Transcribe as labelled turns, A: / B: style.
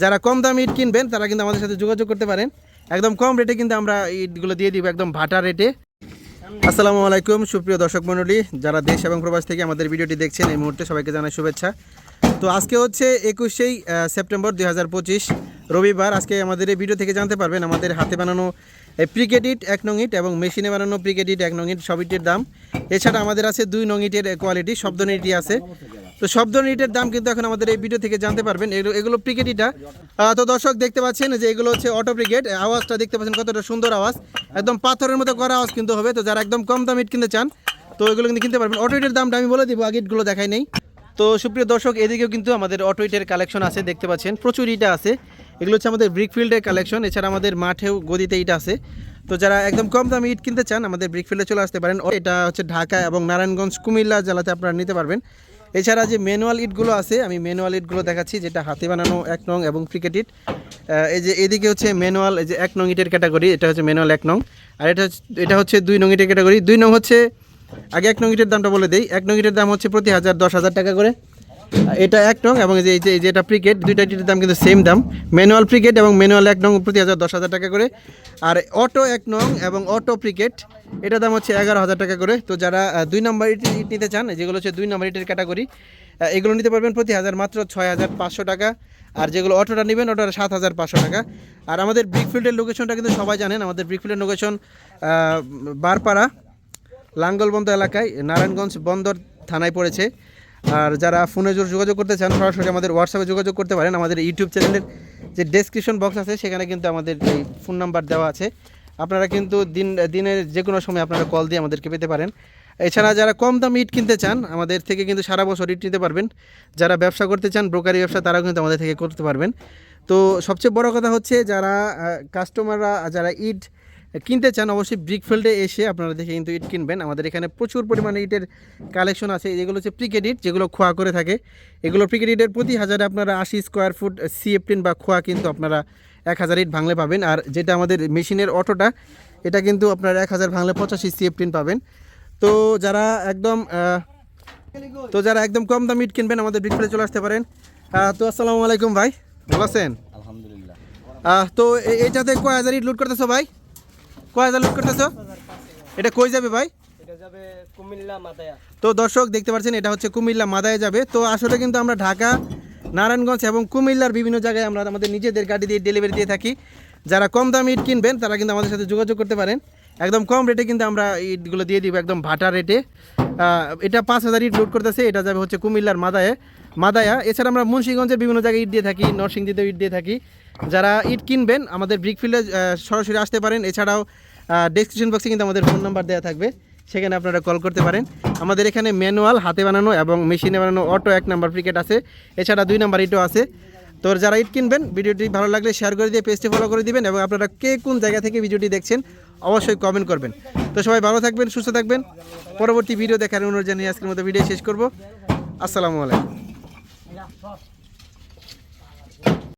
A: যারা কম দামে ইট কিনবেন, তারা কিন্তু আমাদের সাথে যোগাযোগ করতে পারেন। একদম কম রেটে কিন্তু আমরা ইটগুলো দিয়ে দিব, একদম ভাটা রেটে। আসসালামু আলাইকুম, সুপ্রিয় দর্শক মণ্ডলী, যারা দেশ এবং প্রবাস থেকে আমাদের ভিডিওটি দেখছেন, এই মুহূর্তে সবাইকে জানাই শুভেচ্ছা। তো আজকে হচ্ছে একুশেই সেপ্টেম্বর দুই হাজার পঁচিশ, রবিবার। আজকে আমাদের এই ভিডিও থেকে জানতে পারবেন, আমাদের হাতে বানানো প্রিকেট ইট এক নং ইট এবং মেশিনে বানানো প্রিকেট ইট এক নং ইট সব ইটের দাম। এছাড়া আমাদের আছে দুই নং ইটের কোয়ালিটি সব ধরনের ইটই আছে। তো সব ধরনের ইটের দাম কিন্তু এখন আমাদের এই ভিডিও থেকে জানতে পারবেন। এগুলো- প্রিকেট ইটা তো দর্শক দেখতে পাচ্ছেন যে এগুলো হচ্ছে অটো প্রিকেট আওয়াজটা দেখতে পাচ্ছেন কতটা সুন্দর আওয়াজ। একদম পাথরের মতো করা আওয়াজ কিন্তু হবে। তো যারা একদম কম দাম ইট কিনতে চান, তো এগুলো কিন্তু কিনতে পারবেন। অটো ইটের দামটা আমি বলে দিব, আগে ইটগুলো দেখাই নেই। তো সুপ্রিয় দর্শক, এদিকেও কিন্তু আমাদের অটো ইটের কালেকশন আছে, দেখতে পাচ্ছেন। প্রচুর ইটা আছে। এগুলো হচ্ছে আমাদের ব্রিকফিল্ডের কালেকশন। এছাড়া আমাদের মাঠেও গদিতে ইট আছে। তো যারা একদম কম দামে ইট কিনতে চান, আমাদের ব্রিকফিল্ডে চলে আসতে পারেন। এটা হচ্ছে ঢাকা এবং নারায়ণগঞ্জ, কুমিল্লা জেলাতে আপনারা নিতে পারবেন। এছাড়া যে ম্যানুয়াল ইটগুলো আছে, আমি ম্যানুয়াল ইটগুলো দেখাচ্ছি, যেটা হাতে বানানো এক নং এবং ক্রিকেট ইট এই যে এদিকে হচ্ছে ম্যানুয়াল এই যে এক নং ইটের ক্যাটাগরি এটা হচ্ছে ম্যানুয়াল এক নং। আর এটা এটা হচ্ছে দুই নং ইটের ক্যাটাগরি দুই নং হচ্ছে, আগে এক নং ইটের দামটা বলে দেই। এক নং ইটের দাম হচ্ছে প্রতি হাজার দশ হাজার টাকা করে। এটা এক নং এবং এই যে, এই যে- এই যে এটা প্রিকেট দুইটা ইটের দাম কিন্তু সেম দাম। ম্যানুয়াল প্রিকেট এবং ম্যানুয়াল এক নং প্রতি হাজার দশ হাজার টাকা করে। আর অটো এক নং এবং অটো প্রিকেট এটার দাম হচ্ছে এগারো হাজার টাকা করে। তো যারা দুই নম্বর ইট ইট নিতে চান যেগুলো হচ্ছে দুই নম্বর ইটের ক্যাটাগরি এগুলো নিতে পারবেন প্রতি হাজার মাত্র ছয় হাজার পাঁচশো টাকা। আর যেগুলো অটোটা নেবেন ওটা সাত হাজার পাঁচশো টাকা। আর আমাদের ব্রিকফিল্ডের লোকেশনটা কিন্তু সবাই জানেন। আমাদের ব্রিকফিল্ডের লোকেশন বারপাড়া লাঙ্গলবন্দ এলাকায়, নারায়ণগঞ্জ বন্দর থানায় পড়েছে। আর যারা ফোনে জোর যোগাযোগ করতে চান, সরাসরি আমাদের হোয়াটসঅ্যাপে যোগাযোগ করতে পারেন। আমাদের ইউটিউব চ্যানেলের যে ডেসক্রিপশন বক্স আছে, সেখানে কিন্তু আমাদের এই ফোন নাম্বার দেওয়া আছে। আপনারা কিন্তু দিন, দিনের যে কোনো সময় আপনারা কল দিয়ে আমাদেরকে পেতে পারেন। এছাড়া যারা কম দামে ইট কিনতে চান, আমাদের থেকে কিন্তু সারা বছর ইট নিতে পারবেন। যারা ব্যবসা করতে চান, ব্রোকারি ব্যবসা, তারাও কিন্তু আমাদের থেকে করতে পারবেন। তো সবচেয়ে বড় কথা হচ্ছে, যারা কাস্টমাররা যারা ইট কিনতে চান অবশ্যই ব্রিকফিল্ডে এসে আপনারা দেখে কিন্তু ইট কিনবেন। আমাদের এখানে প্রচুর পরিমাণে ইটের কালেকশন আছে। এগুলো হচ্ছে প্রিকেট ইট যেগুলো খোয়া করে থাকে। এগুলো প্রিকেট ইটের প্রতি হাজারে আপনারা আশি স্কোয়ার ফুট সিএফটিন বা খোয়া কিন্তু আপনারা এক হাজার ইট ভাঙলে পাবেন। আর যেটা আমাদের মেশিনের অটোটা এটা কিন্তু আপনারা এক হাজার ভাঙলে পঁচাশি সিএফটিন পাবেন। তো যারা একদম তো যারা একদম কম দাম ইট কিনবেন আমাদের ব্রিকফিল্ডে চলে আসতে পারেন। তো আসসালামু আলাইকুম ভাই ভালো আছেন?
B: আলহামদুলিল্লাহ।
A: তো এইটাতে কয় হাজার ইট লুট করতেছো ভাই? কয় হাজার লুট করতেছো? এটা কই যাবে ভাই? তো দর্শক দেখতে পাচ্ছেন এটা হচ্ছে কুমিল্লা মাদায় যাবে। তো আসলে কিন্তু আমরা ঢাকা নারায়ণগঞ্জ এবং কুমিল্লার বিভিন্ন জায়গায় আমরা আমাদের নিজেদের গাড়ি দিয়ে ডেলিভারি দিয়ে থাকি। যারা কম দামে ইট কিনবেন তারা কিন্তু আমাদের সাথে যোগাযোগ করতে পারেন। একদম কম রেটে কিন্তু আমরা ইটগুলো দিয়ে দিব একদম ভাটা রেটে এটা পাঁচ হাজার ইট লোড করতেছে এটা যাবে হচ্ছে কুমিল্লার মাদায়ে। মাদায়া এছাড়া আমরা মুন্সিগঞ্জের বিভিন্ন জায়গায় ইট দিয়ে থাকি নরসিংদীতেও ইট দিয়ে থাকি। যারা ইট কিনবেন আমাদের ব্রিকফিল্ডে সরাসরি আসতে পারেন। এছাড়াও ডেসক্রিপশন বক্সে কিন্তু আমাদের ফোন নাম্বার দেওয়া থাকবে, সেখানে আপনারা কল করতে পারেন। আমাদের এখানে ম্যানুয়াল হাতে বানানো এবং মেশিনে বানানো অটো এক নাম্বার ক্রিকেট আছে। এছাড়া দুই নাম্বার ইটও আছে। তো যারা ইট কিনবেন, ভিডিওটি ভালো লাগলে শেয়ার করে দিয়ে পেজটি ফলো করে দিবেন এবং আপনারা কে কোন জায়গা থেকে ভিডিওটি দেখছেন, অবশ্যই কমেন্ট করবেন। তো সবাই ভালো থাকবেন, সুস্থ থাকবেন। পরবর্তী ভিডিও দেখার অনুরোধ জানিয়ে আজকের মতো ভিডিও শেষ করব। আসসালামু আলাইকুম।